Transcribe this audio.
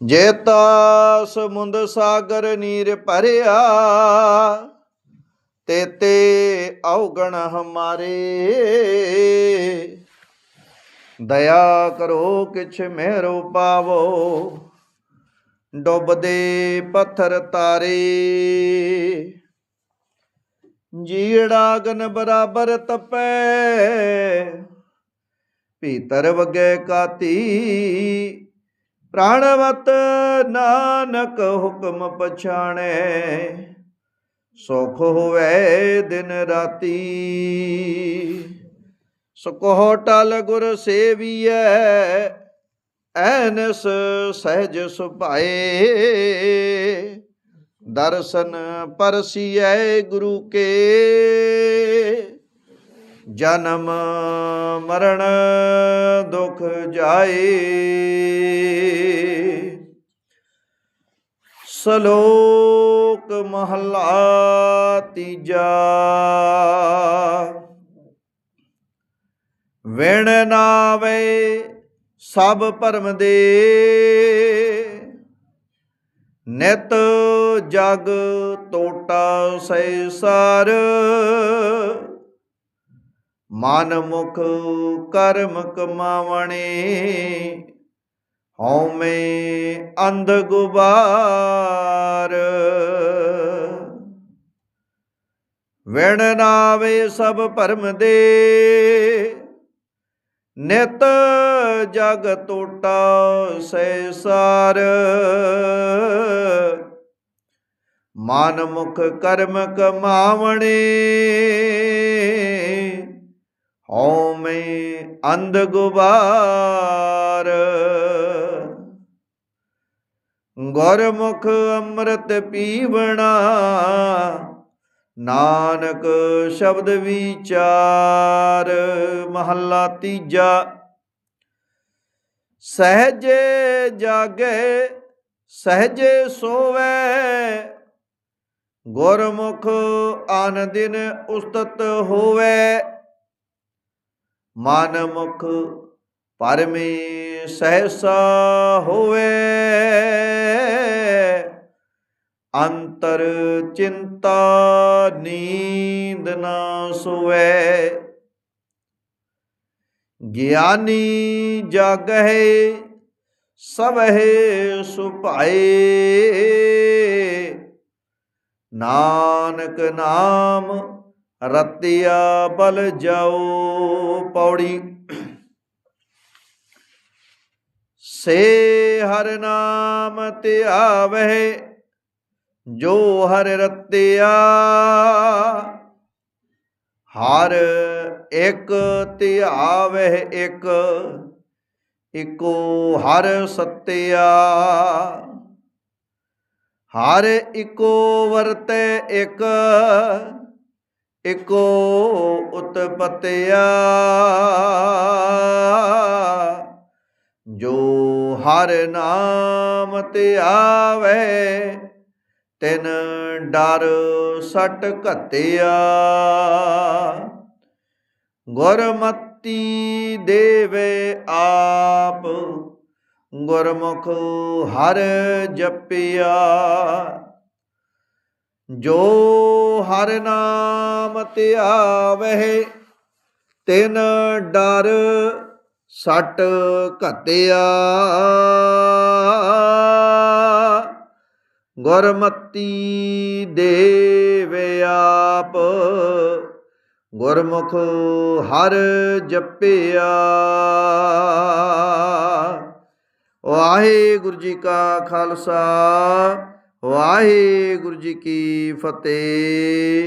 ਜੇਤਾ ਸਮੁੰਦ ਸਾਗਰ ਨੀਰ ਭਰਿਆ, ਤੇ ਤੇ ਔਗਣ ਹਮਾਰੇ। ਦਇਆ ਕਰੋ ਕਿਛ ਮਹਿਰੋ ਪਾਵੋ, ਡੁੱਬਦੇ ਪੱਥਰ ਤਾਰੇ। ਜੀੜਾ ਗਨ ਬਰਾਬਰ ਤਪੈ, ਭੀਤਰ ਵਗੈ ਕਾਤੀ ਪ੍ਰਾਣਵਤ ਨਾਨਕ ਹੁਕਮ ਪਛਾਣੈ, ਸੁਖ ਹੋਵੇ ਦਿਨ ਰਾਤੀ। ਸੁਕੋ ਟਲ ਗੁਰ ਸੇਵੀਐ, ਐਨਸ ਸਹਿਜ ਸੁਭਾਏ। ਦਰਸ਼ਨ ਪਰਸੀਐ ਗੁਰੂ ਕੇ। ਜਨਮ ਮਰਨ ਦੁਖ ਜਾਏ। ਸ਼ਲੋਕ ਮਹਲਾ ਤੀਜਾ। ਵਿਣ ਨਾਵੇ ਸਭ ਪਰਮ ਦੇ। ਨਿਤ ਜਗ ਟੋਟਾ ਸੈਸਾਰ ਮਨ ਮੁਖ ਕਰਮ ਕਮਾਵਣੇ। ਹਉਮੈ ਅੰਧ ਗੁਬਾਰ। ਵਿਣ ਨਾਵੇ ਸਭ ਭਰਮ ਦੇ। ਨਿਤ ਜਗ ਟੋਟਾ ਸੈਸਾਰ ਮਨ ਮੁਖ ਕਰਮ ਕਮਾਵਣੇ। ਹਉਮੈ ਅੰਧ ਗੁਬਾਰ ਗੁਰਮੁਖ ਅੰਮ੍ਰਿਤ ਪੀਵਣਾ, ਨਾਨਕ ਸ਼ਬਦ ਵਿਚਾਰ। ਮਹੱਲਾ ਤੀਜਾ। ਸਹਜੇ ਜਾਗੇ, ਸਹਜੇ ਸੋਵੇ। ਗੁਰਮੁਖ ਆਨ ਦਿਨ ਉਸਤਤ ਹੋਵੇ। ਮਨ ਮੁਖ ਪਰਮੇ ਸਹਸਾ ਹੋਵੇ। ਅੰਤਰ ਚਿੰਤਾ ਨੀਂਦ ਨਾ ਸੋਵੇ। ਗਿਆਨੀ ਜਾਗਹਿ ਸਭੇ ਸੁਭਾਏ। ਨਾਨਕ ਨਾਮ ਰਤਿਆ ਬਲ ਜਾਓ ਪੌੜੀ। ਸੇ ਹਰ ਨਾਮ ਧਿਆਵਹਿ ਜੋ ਹਰ ਰਤਿਆ, ਹਰ ਇੱਕ ਧਿਆਵਹਿ ਇੱਕ, ਇਕੋ ਹਰ ਸਤਿਆ। ਹਰ ਇਕੋ ਵਰਤੈ ਇੱਕ ਇਕੋ ਉਤਪਤਿਆ ਜੋ ਹਰ ਨਾਮ ਤੇ ਆਵੇ, ਤਿਨ ਡਰ ਸਟ ਘਤਿਆ। ਗੁਰਮਤੀ ਦੇਵੇ ਆਪ, ਗੁਰਮੁਖ ਹਰ ਜਪਿਆ। ਜੋ ਹਰ ਨਾਮ ਧਿਆਵਹਿ ਤਿਨ ਡਰ ਸਟ ਘਤਿਆ। ਗੁਰਮਤੀ ਦੇਵੇ ਆਪ, ਗੁਰਮੁਖ ਹਰ ਜਪਿਆ। ਵਾਹਿਗੁਰੂ ਜੀ ਕਾ ਖਾਲਸਾ ਵਾਹਿਗੁਰੂ ਜੀ ਕੀ ਫਤਿਹ।